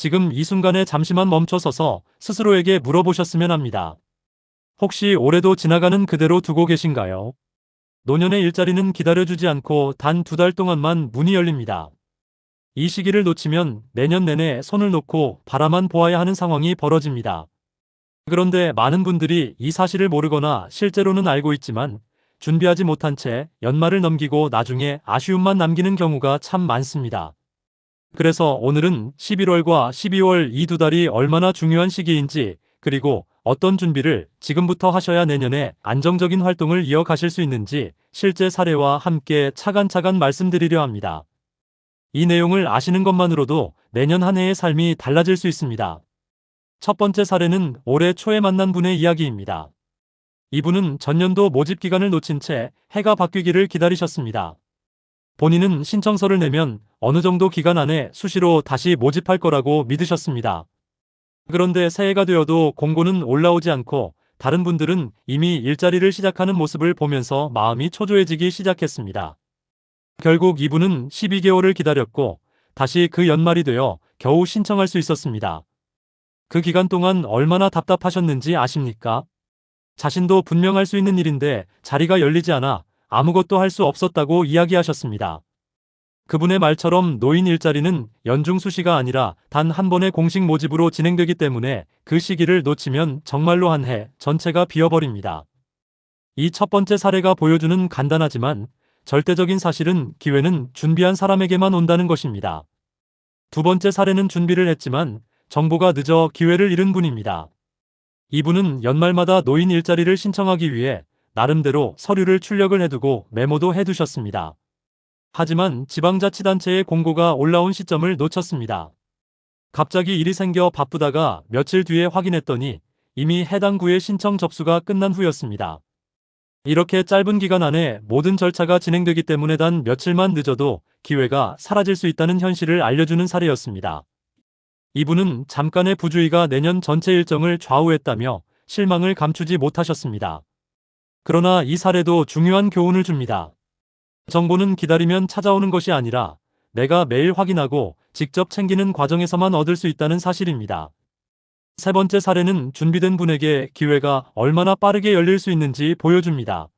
지금 이 순간에 잠시만 멈춰서서 스스로에게 물어보셨으면 합니다. 혹시 올해도 지나가는 그대로 두고 계신가요? 노년의 일자리는 기다려주지 않고 단 두 달 동안만 문이 열립니다. 이 시기를 놓치면 내년 내내 손을 놓고 바라만 보아야 하는 상황이 벌어집니다. 그런데 많은 분들이 이 사실을 모르거나 실제로는 알고 있지만 준비하지 못한 채 연말을 넘기고 나중에 아쉬움만 남기는 경우가 참 많습니다. 그래서 오늘은 11월과 12월 이 두 달이 얼마나 중요한 시기인지 그리고 어떤 준비를 지금부터 하셔야 내년에 안정적인 활동을 이어가실 수 있는지 실제 사례와 함께 차간차간 말씀드리려 합니다. 이 내용을 아시는 것만으로도 내년 한 해의 삶이 달라질 수 있습니다. 첫 번째 사례는 올해 초에 만난 분의 이야기입니다. 이분은 전년도 모집 기간을 놓친 채 해가 바뀌기를 기다리셨습니다. 본인은 신청서를 내면 어느 정도 기간 안에 수시로 다시 모집할 거라고 믿으셨습니다. 그런데 새해가 되어도 공고는 올라오지 않고 다른 분들은 이미 일자리를 시작하는 모습을 보면서 마음이 초조해지기 시작했습니다. 결국 이분은 12개월을 기다렸고 다시 그 연말이 되어 겨우 신청할 수 있었습니다. 그 기간 동안 얼마나 답답하셨는지 아십니까? 자신도 분명할 수 있는 일인데 자리가 열리지 않아 아무것도 할 수 없었다고 이야기하셨습니다. 그분의 말처럼 노인 일자리는 연중 수시가 아니라 단 한 번의 공식 모집으로 진행되기 때문에 그 시기를 놓치면 정말로 한 해 전체가 비어버립니다. 이 첫 번째 사례가 보여주는 간단하지만 절대적인 사실은 기회는 준비한 사람에게만 온다는 것입니다. 두 번째 사례는 준비를 했지만 정보가 늦어 기회를 잃은 분입니다. 이분은 연말마다 노인 일자리를 신청하기 위해 나름대로 서류를 출력을 해두고 메모도 해두셨습니다. 하지만 지방자치단체의 공고가 올라온 시점을 놓쳤습니다. 갑자기 일이 생겨 바쁘다가 며칠 뒤에 확인했더니 이미 해당 구의 신청 접수가 끝난 후였습니다. 이렇게 짧은 기간 안에 모든 절차가 진행되기 때문에 단 며칠만 늦어도 기회가 사라질 수 있다는 현실을 알려주는 사례였습니다. 이분은 잠깐의 부주의가 내년 전체 일정을 좌우했다며 실망을 감추지 못하셨습니다. 그러나 이 사례도 중요한 교훈을 줍니다. 정보는 기다리면 찾아오는 것이 아니라 내가 매일 확인하고 직접 챙기는 과정에서만 얻을 수 있다는 사실입니다. 세 번째 사례는 준비된 분에게 기회가 얼마나 빠르게 열릴 수 있는지 보여줍니다.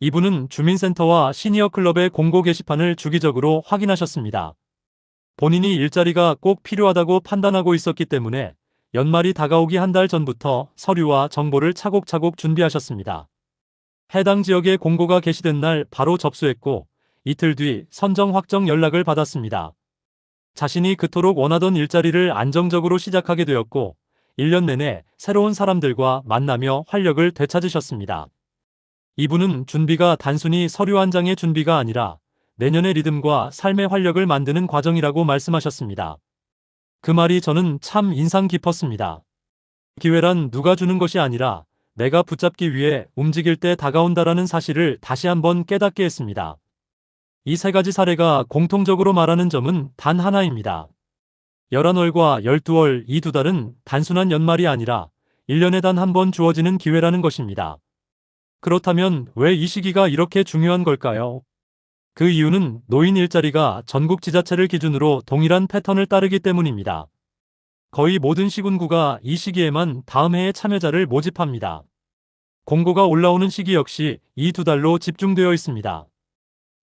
이분은 주민센터와 시니어 클럽의 공고 게시판을 주기적으로 확인하셨습니다. 본인이 일자리가 꼭 필요하다고 판단하고 있었기 때문에 연말이 다가오기 한 달 전부터 서류와 정보를 차곡차곡 준비하셨습니다. 해당 지역에 공고가 게시된 날 바로 접수했고 이틀 뒤 선정 확정 연락을 받았습니다. 자신이 그토록 원하던 일자리를 안정적으로 시작하게 되었고 1년 내내 새로운 사람들과 만나며 활력을 되찾으셨습니다. 이분은 준비가 단순히 서류 한 장의 준비가 아니라 내년의 리듬과 삶의 활력을 만드는 과정이라고 말씀하셨습니다. 그 말이 저는 참 인상 깊었습니다. 기회란 누가 주는 것이 아니라 내가 붙잡기 위해 움직일 때 다가온다라는 사실을 다시 한번 깨닫게 했습니다. 이 세 가지 사례가 공통적으로 말하는 점은 단 하나입니다. 11월과 12월 이 두 달은 단순한 연말이 아니라 1년에 단 한 번 주어지는 기회라는 것입니다. 그렇다면 왜 이 시기가 이렇게 중요한 걸까요? 그 이유는 노인 일자리가 전국 지자체를 기준으로 동일한 패턴을 따르기 때문입니다. 거의 모든 시군구가 이 시기에만 다음 해의 참여자를 모집합니다. 공고가 올라오는 시기 역시 이 두 달로 집중되어 있습니다.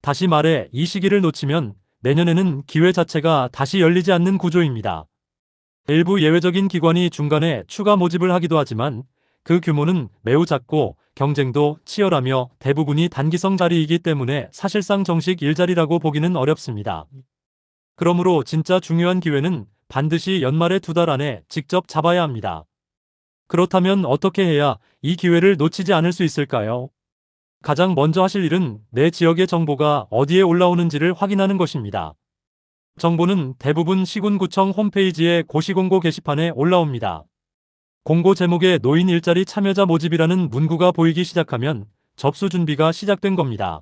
다시 말해 이 시기를 놓치면 내년에는 기회 자체가 다시 열리지 않는 구조입니다. 일부 예외적인 기관이 중간에 추가 모집을 하기도 하지만 그 규모는 매우 작고 경쟁도 치열하며 대부분이 단기성 자리이기 때문에 사실상 정식 일자리라고 보기는 어렵습니다. 그러므로 진짜 중요한 기회는 반드시 연말의 두 달 안에 직접 잡아야 합니다. 그렇다면 어떻게 해야 이 기회를 놓치지 않을 수 있을까요? 가장 먼저 하실 일은 내 지역의 정보가 어디에 올라오는지를 확인하는 것입니다. 정보는 대부분 시군구청 홈페이지의 고시공고 게시판에 올라옵니다. 공고 제목에 노인 일자리 참여자 모집이라는 문구가 보이기 시작하면 접수 준비가 시작된 겁니다.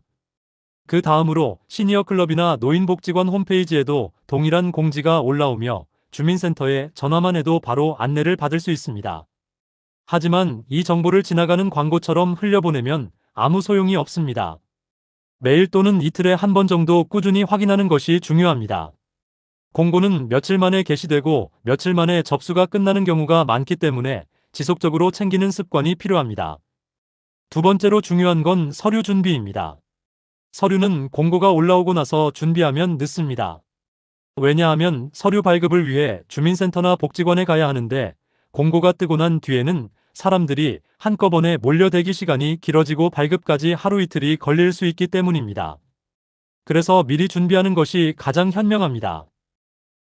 그 다음으로 시니어 클럽이나 노인복지관 홈페이지에도 동일한 공지가 올라오며 주민센터에 전화만 해도 바로 안내를 받을 수 있습니다. 하지만 이 정보를 지나가는 광고처럼 흘려보내면 아무 소용이 없습니다. 매일 또는 이틀에 한 번 정도 꾸준히 확인하는 것이 중요합니다. 공고는 며칠 만에 게시되고 며칠 만에 접수가 끝나는 경우가 많기 때문에 지속적으로 챙기는 습관이 필요합니다. 두 번째로 중요한 건 서류 준비입니다. 서류는 공고가 올라오고 나서 준비하면 늦습니다. 왜냐하면 서류 발급을 위해 주민센터나 복지관에 가야 하는데 공고가 뜨고 난 뒤에는 사람들이 한꺼번에 몰려 대기 시간이 길어지고 발급까지 하루 이틀이 걸릴 수 있기 때문입니다. 그래서 미리 준비하는 것이 가장 현명합니다.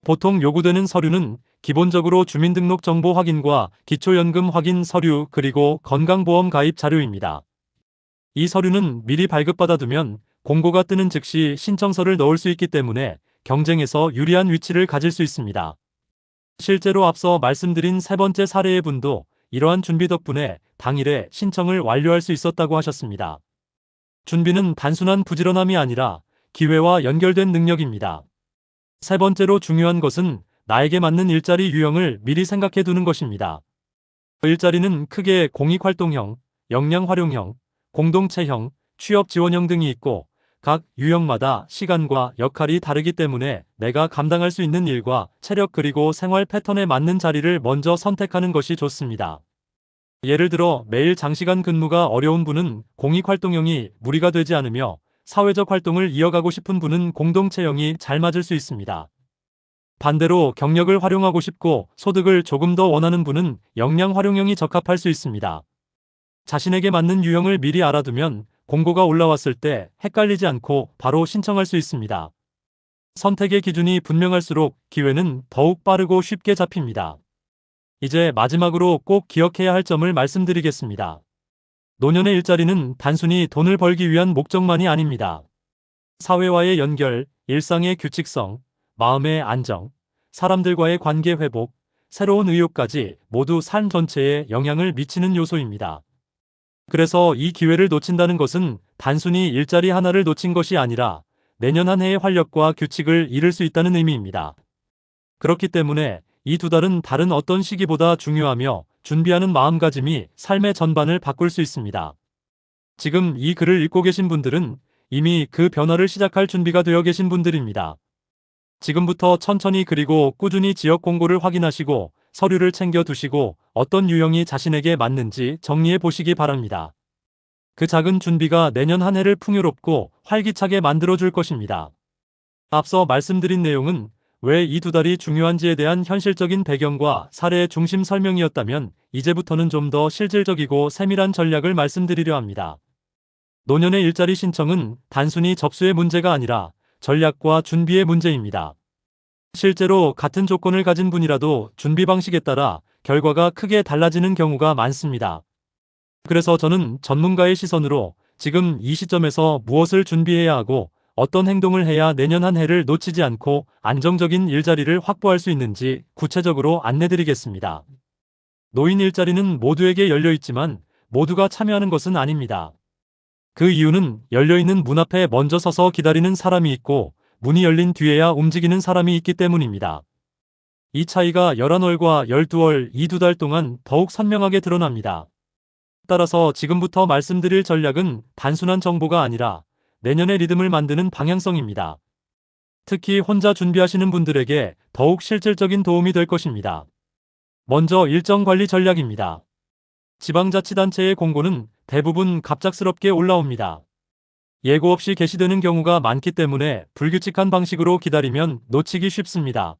보통 요구되는 서류는 기본적으로 주민등록 정보 확인과 기초연금 확인 서류 그리고 건강보험 가입 자료입니다. 이 서류는 미리 발급받아두면 공고가 뜨는 즉시 신청서를 넣을 수 있기 때문에 경쟁에서 유리한 위치를 가질 수 있습니다. 실제로 앞서 말씀드린 세 번째 사례의 분도 이러한 준비 덕분에 당일에 신청을 완료할 수 있었다고 하셨습니다. 준비는 단순한 부지런함이 아니라 기회와 연결된 능력입니다. 세 번째로 중요한 것은 나에게 맞는 일자리 유형을 미리 생각해 두는 것입니다. 일자리는 크게 공익활동형, 역량 활용형, 공동체형, 취업 지원형 등이 있고 각 유형마다 시간과 역할이 다르기 때문에 내가 감당할 수 있는 일과 체력 그리고 생활 패턴에 맞는 자리를 먼저 선택하는 것이 좋습니다. 예를 들어 매일 장시간 근무가 어려운 분은 공익활동형이 무리가 되지 않으며 사회적 활동을 이어가고 싶은 분은 공동체형이 잘 맞을 수 있습니다. 반대로 경력을 활용하고 싶고 소득을 조금 더 원하는 분은 역량 활용형이 적합할 수 있습니다. 자신에게 맞는 유형을 미리 알아두면 공고가 올라왔을 때 헷갈리지 않고 바로 신청할 수 있습니다. 선택의 기준이 분명할수록 기회는 더욱 빠르고 쉽게 잡힙니다. 이제 마지막으로 꼭 기억해야 할 점을 말씀드리겠습니다. 노년의 일자리는 단순히 돈을 벌기 위한 목적만이 아닙니다. 사회와의 연결, 일상의 규칙성, 마음의 안정, 사람들과의 관계 회복, 새로운 의욕까지 모두 삶 전체에 영향을 미치는 요소입니다. 그래서 이 기회를 놓친다는 것은 단순히 일자리 하나를 놓친 것이 아니라 내년 한 해의 활력과 규칙을 잃을 수 있다는 의미입니다. 그렇기 때문에 이 두 달은 다른 어떤 시기보다 중요하며 준비하는 마음가짐이 삶의 전반을 바꿀 수 있습니다. 지금 이 글을 읽고 계신 분들은 이미 그 변화를 시작할 준비가 되어 계신 분들입니다. 지금부터 천천히 그리고 꾸준히 지역 공고를 확인하시고 서류를 챙겨 두시고 어떤 유형이 자신에게 맞는지 정리해 보시기 바랍니다. 그 작은 준비가 내년 한 해를 풍요롭고 활기차게 만들어 줄 것입니다. 앞서 말씀드린 내용은 왜 이 두 달이 중요한지에 대한 현실적인 배경과 사례의 중심 설명이었다면 이제부터는 좀 더 실질적이고 세밀한 전략을 말씀드리려 합니다. 노년의 일자리 신청은 단순히 접수의 문제가 아니라 전략과 준비의 문제입니다. 실제로 같은 조건을 가진 분이라도 준비 방식에 따라 결과가 크게 달라지는 경우가 많습니다. 그래서 저는 전문가의 시선으로 지금 이 시점에서 무엇을 준비해야 하고 어떤 행동을 해야 내년 한 해를 놓치지 않고 안정적인 일자리를 확보할 수 있는지 구체적으로 안내드리겠습니다. 노인 일자리는 모두에게 열려 있지만 모두가 참여하는 것은 아닙니다. 그 이유는 열려있는 문 앞에 먼저 서서 기다리는 사람이 있고 문이 열린 뒤에야 움직이는 사람이 있기 때문입니다. 이 차이가 11월과 12월 이 두 달 동안 더욱 선명하게 드러납니다. 따라서 지금부터 말씀드릴 전략은 단순한 정보가 아니라 내년의 리듬을 만드는 방향성입니다. 특히 혼자 준비하시는 분들에게 더욱 실질적인 도움이 될 것입니다. 먼저 일정 관리 전략입니다. 지방자치단체의 공고는 대부분 갑작스럽게 올라옵니다. 예고 없이 게시되는 경우가 많기 때문에 불규칙한 방식으로 기다리면 놓치기 쉽습니다.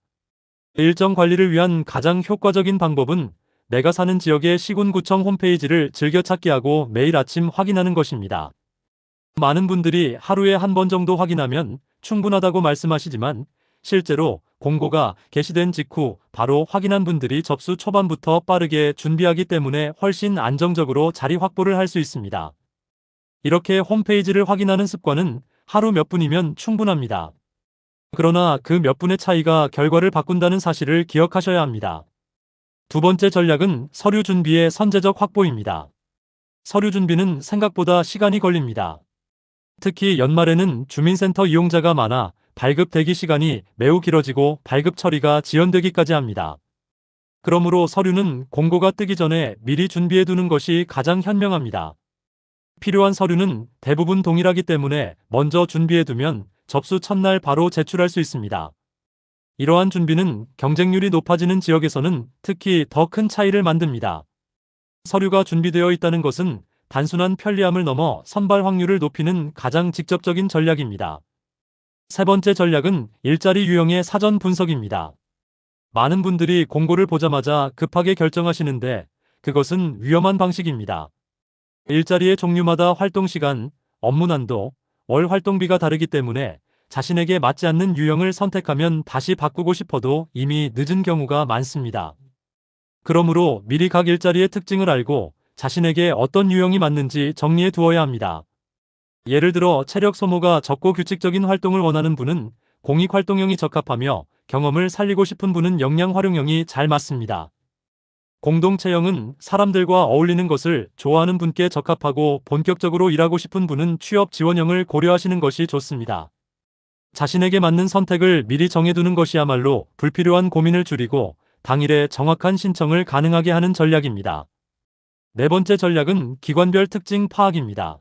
일정 관리를 위한 가장 효과적인 방법은 내가 사는 지역의 시군구청 홈페이지를 즐겨찾기 하고 매일 아침 확인하는 것입니다. 많은 분들이 하루에 한 번 정도 확인하면 충분하다고 말씀하시지만 실제로 공고가 게시된 직후 바로 확인한 분들이 접수 초반부터 빠르게 준비하기 때문에 훨씬 안정적으로 자리 확보를 할 수 있습니다. 이렇게 홈페이지를 확인하는 습관은 하루 몇 분이면 충분합니다. 그러나 그 몇 분의 차이가 결과를 바꾼다는 사실을 기억하셔야 합니다. 두 번째 전략은 서류 준비의 선제적 확보입니다. 서류 준비는 생각보다 시간이 걸립니다. 특히 연말에는 주민센터 이용자가 많아 발급 대기 시간이 매우 길어지고 발급 처리가 지연되기까지 합니다. 그러므로 서류는 공고가 뜨기 전에 미리 준비해 두는 것이 가장 현명합니다. 필요한 서류는 대부분 동일하기 때문에 먼저 준비해 두면 접수 첫날 바로 제출할 수 있습니다. 이러한 준비는 경쟁률이 높아지는 지역에서는 특히 더 큰 차이를 만듭니다. 서류가 준비되어 있다는 것은 단순한 편리함을 넘어 선발 확률을 높이는 가장 직접적인 전략입니다. 세 번째 전략은 일자리 유형의 사전 분석입니다. 많은 분들이 공고를 보자마자 급하게 결정하시는데 그것은 위험한 방식입니다. 일자리의 종류마다 활동 시간, 업무 난도, 월 활동비가 다르기 때문에 자신에게 맞지 않는 유형을 선택하면 다시 바꾸고 싶어도 이미 늦은 경우가 많습니다. 그러므로 미리 각 일자리의 특징을 알고 자신에게 어떤 유형이 맞는지 정리해 두어야 합니다. 예를 들어 체력 소모가 적고 규칙적인 활동을 원하는 분은 공익 활동형이 적합하며 경험을 살리고 싶은 분은 역량 활용형이 잘 맞습니다. 공동체형은 사람들과 어울리는 것을 좋아하는 분께 적합하고 본격적으로 일하고 싶은 분은 취업 지원형을 고려하시는 것이 좋습니다. 자신에게 맞는 선택을 미리 정해두는 것이야말로 불필요한 고민을 줄이고 당일에 정확한 신청을 가능하게 하는 전략입니다. 네 번째 전략은 기관별 특징 파악입니다.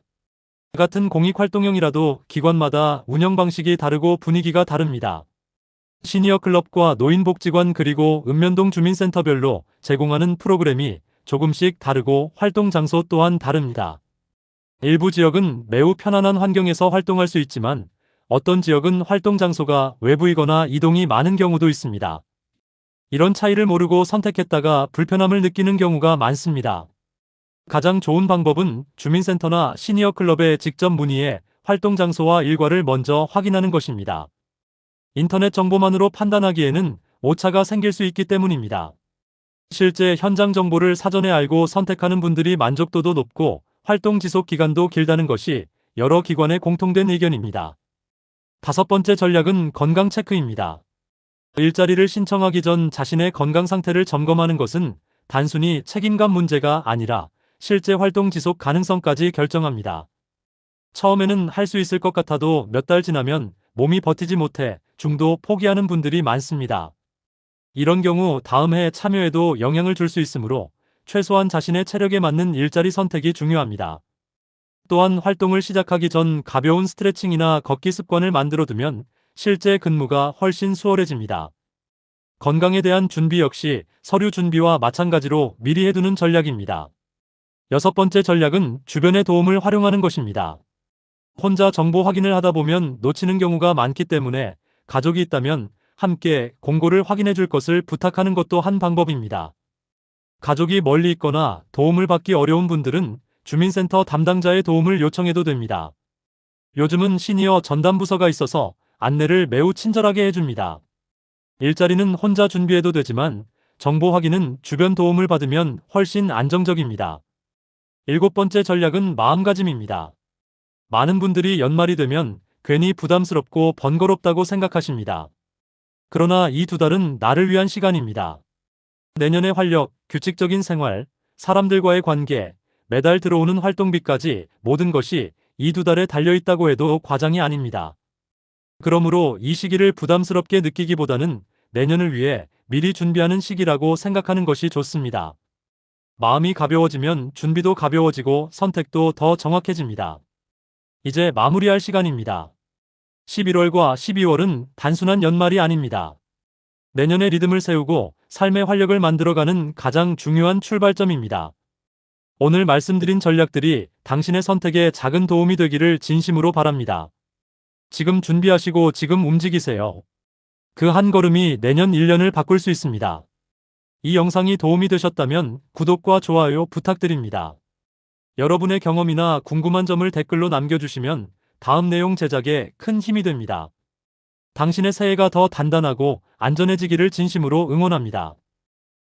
같은 공익활동형이라도 기관마다 운영 방식이 다르고 분위기가 다릅니다. 시니어 클럽과 노인복지관 그리고 읍면동 주민센터별로 제공하는 프로그램이 조금씩 다르고 활동 장소 또한 다릅니다. 일부 지역은 매우 편안한 환경에서 활동할 수 있지만 어떤 지역은 활동 장소가 외부이거나 이동이 많은 경우도 있습니다. 이런 차이를 모르고 선택했다가 불편함을 느끼는 경우가 많습니다. 가장 좋은 방법은 주민센터나 시니어 클럽에 직접 문의해 활동 장소와 일과를 먼저 확인하는 것입니다. 인터넷 정보만으로 판단하기에는 오차가 생길 수 있기 때문입니다. 실제 현장 정보를 사전에 알고 선택하는 분들이 만족도도 높고 활동 지속 기간도 길다는 것이 여러 기관의 공통된 의견입니다. 다섯 번째 전략은 건강 체크입니다. 일자리를 신청하기 전 자신의 건강 상태를 점검하는 것은 단순히 책임감 문제가 아니라 실제 활동 지속 가능성까지 결정합니다. 처음에는 할 수 있을 것 같아도 몇 달 지나면 몸이 버티지 못해 중도 포기하는 분들이 많습니다. 이런 경우 다음 해에 참여에도 영향을 줄 수 있으므로 최소한 자신의 체력에 맞는 일자리 선택이 중요합니다. 또한 활동을 시작하기 전 가벼운 스트레칭이나 걷기 습관을 만들어두면 실제 근무가 훨씬 수월해집니다. 건강에 대한 준비 역시 서류 준비와 마찬가지로 미리 해두는 전략입니다. 여섯 번째 전략은 주변의 도움을 활용하는 것입니다. 혼자 정보 확인을 하다 보면 놓치는 경우가 많기 때문에 가족이 있다면 함께 공고를 확인해 줄 것을 부탁하는 것도 한 방법입니다. 가족이 멀리 있거나 도움을 받기 어려운 분들은 주민센터 담당자의 도움을 요청해도 됩니다. 요즘은 시니어 전담부서가 있어서 안내를 매우 친절하게 해줍니다. 일자리는 혼자 준비해도 되지만 정보 확인은 주변 도움을 받으면 훨씬 안정적입니다. 일곱 번째 전략은 마음가짐입니다. 많은 분들이 연말이 되면 괜히 부담스럽고 번거롭다고 생각하십니다. 그러나 이 두 달은 나를 위한 시간입니다. 내년의 활력, 규칙적인 생활, 사람들과의 관계, 매달 들어오는 활동비까지 모든 것이 이 두 달에 달려있다고 해도 과장이 아닙니다. 그러므로 이 시기를 부담스럽게 느끼기보다는 내년을 위해 미리 준비하는 시기라고 생각하는 것이 좋습니다. 마음이 가벼워지면 준비도 가벼워지고 선택도 더 정확해집니다. 이제 마무리할 시간입니다. 11월과 12월은 단순한 연말이 아닙니다. 내년의 리듬을 세우고 삶의 활력을 만들어가는 가장 중요한 출발점입니다. 오늘 말씀드린 전략들이 당신의 선택에 작은 도움이 되기를 진심으로 바랍니다. 지금 준비하시고 지금 움직이세요. 그 한 걸음이 내년 1년을 바꿀 수 있습니다. 이 영상이 도움이 되셨다면 구독과 좋아요 부탁드립니다. 여러분의 경험이나 궁금한 점을 댓글로 남겨주시면 다음 내용 제작에 큰 힘이 됩니다. 당신의 새해가 더 단단하고 안전해지기를 진심으로 응원합니다.